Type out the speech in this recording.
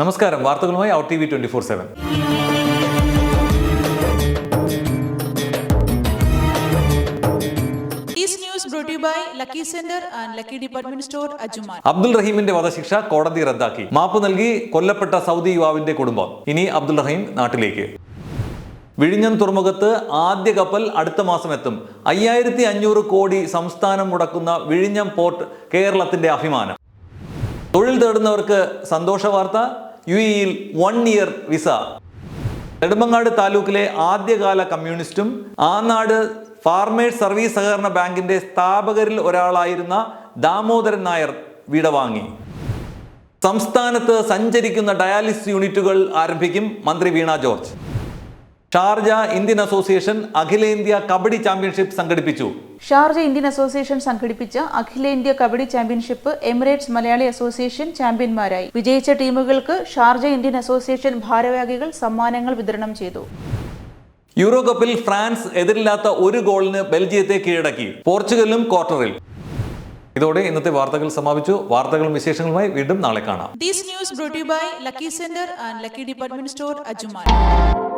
നമസ്കാരം. വാർത്തകളുമായി out T V twenty four seven. Abdul റഹീമിന്റെ വധശിക്ഷ കോടതി റദ്ദാക്കി. മാപ്പ് നൽകി കൊല്ലപ്പെട്ട സൗദി യുവാവിന്റെ കുടുംബം. ഇനി അബ്ദുൾ റഹീം നാട്ടിലേക്ക്. വിഴിഞ്ഞം തുറമുഖത്ത് ആദ്യ കപ്പൽ അടുത്ത മാസം എത്തും. അയ്യായിരത്തി അഞ്ഞൂറ് കോടി സംസ്ഥാനം മുടക്കുന്ന വിഴിഞ്ഞം പോർട്ട് കേരളത്തിന്റെ അഭിമാനം. തൊഴിൽ തേടുന്നവർക്ക് സന്തോഷ വാർത്ത യു ഇയിൽ വൺ ഇയർ വിസ നെടുമങ്ങാട് താലൂക്കിലെ ആദ്യകാല കമ്മ്യൂണിസ്റ്റും ആനാട് ഫാർമേഴ്സ് സർവീസ് സഹകരണ ബാങ്കിന്റെ സ്ഥാപകരിൽ ഒരാളായിരുന്ന ദാമോദരൻ നായർ വിടവാങ്ങി സംസ്ഥാനത്ത് സഞ്ചരിക്കുന്ന ഡയാലിസിസ് യൂണിറ്റുകൾ ആരംഭിക്കും മന്ത്രി Veena George. Sharjah Indian association അഖിലേന്ത്യാ കബഡി ചാമ്പ്യൻഷിപ്പ് സംഘടിപ്പിച്ചു. ഷാർജ ഇന്ത്യൻ അസോസിയേഷൻ സംഘടിപ്പിച്ച അഖിലേന്ത്യാ kabaddi championship Emirates Malayali association ചാമ്പ്യന്മാരായി. വിജയിച്ച ടീമുകൾക്ക് ഷാർജ ഇന്ത്യൻ അസോസിയേഷൻ ഭാരവാഹികൾ സമ്മാനങ്ങൾ വിതരണം ചെയ്തു. യൂറോകപ്പിൽ ഫ്രാൻസ് എതിരില്ലാത്ത ഒരു ഗോളിന് ബെൽജിയത്തെ കീഴടക്കി. പോർച്ചുഗലും ക്വാർട്ടറിൽ. ഇതോടെ ഇന്നത്തെ വാർത്തകൾ സമാപിച്ചു. വാർത്തകളും വിശേഷങ്ങളുമായി വീണ്ടും നാളെ കാണാം. These news brought lucky you by Lucky Center and Lucky Department Store, Ajuman.